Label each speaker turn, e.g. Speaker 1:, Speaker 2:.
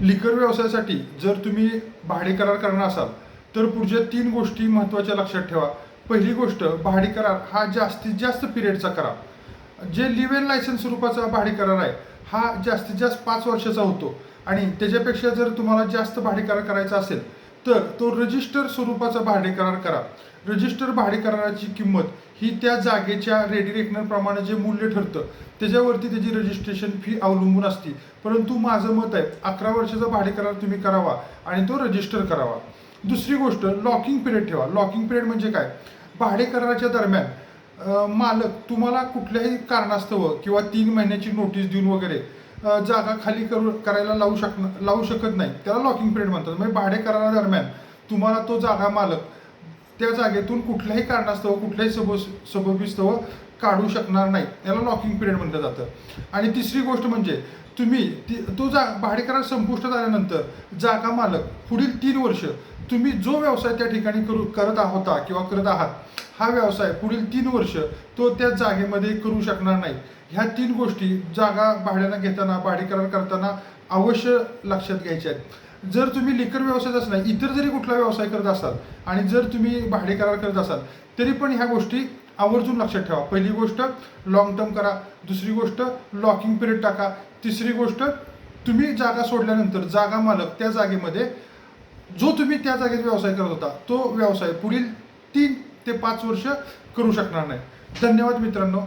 Speaker 1: लिकर व्यवसायासाठी जर तुम्ही भाडे करार करणार असाल तर पुढच्या तीन गोष्टी महत्त्वाच्या लक्षात ठेवा. पहिली गोष्ट भाडे करार हा जास्तीत जास्त पिरियडचा करा जे लिव्ह इन लायसन्स स्वरूपाचा भाडे करार आहे हा जास्तीत जास्त पाच वर्षाचा होतो. आणि त्याच्यापेक्षा जर तुम्हाला जास्त भाडे करार करायचा असेल तर तो रजिस्टर स्वरूपाचा भाडे करार करा. रजिस्टर भाडे कराराची किंमत ही त्या जागेच्या रेडी रेकनरप्रमाणे जे मूल्य ठरतं त्याच्यावरती त्याची रजिस्ट्रेशन फी अवलंबून असते. परंतु माझं मत आहे अकरा वर्षाचा भाडे करार तुम्ही करावा आणि तो रजिस्टर करावा. दुसरी गोष्ट लॉकिंग पिरियड ठेवा. लॉकिंग पिरियड म्हणजे काय? भाडे कराराच्या दरम्यान मालक तुम्हाला कुठल्याही कारणास्तव किंवा तीन महिन्याची नोटीस देऊन वगैरे जागा खाली करू करायला लावू शकणार लावू शकत नाही त्याला लॉकिंग पिरियड म्हणतात. म्हणजे भाडे करारादरम्यान तुम्हाला तो जागा मालक त्या जागेतून कुठल्याही कारणास्तव कुठल्याही सब सबबिस्तव काढू शकणार नाही. याला लॉकिंग पिरियड म्हटलं जातं. आणि तिसरी गोष्ट म्हणजे तुम्ही ती तो जा भाडेकरार संपुष्टात आल्यानंतर जागा मालक पुढील तीन वर्ष तुम्ही जो व्यवसाय त्या ठिकाणी करू करत होता किंवा करत आहात हा व्यवसाय पुढील तीन वर्ष तो त्या जागेमध्ये करू शकणार नाही. ह्या तीन गोष्टी जागा भाड्यानं घेताना भाडेकरार करताना अवश्य लक्षात घ्यायच्या आहेत. जर तुम्ही लिकर व्यवसायात असणार इतर जरी कुठला व्यवसाय करत असाल आणि जर तुम्ही भाडे करार करत असाल तरी पण ह्या गोष्टी आवर्जून लक्षात ठेवा. पहिली गोष्ट लॉंग टर्म करा. दुसरी गोष्ट लॉकिंग पिरियड टाका. तिसरी गोष्ट तुम्ही जागा सोडल्यानंतर जागा मालक त्या जागेमध्ये जो तुम्ही त्या जागेत व्यवसाय करत होता तो व्यवसाय पुढील तीन ते पाच वर्ष करू शकणार नाही. धन्यवाद मित्रांनो.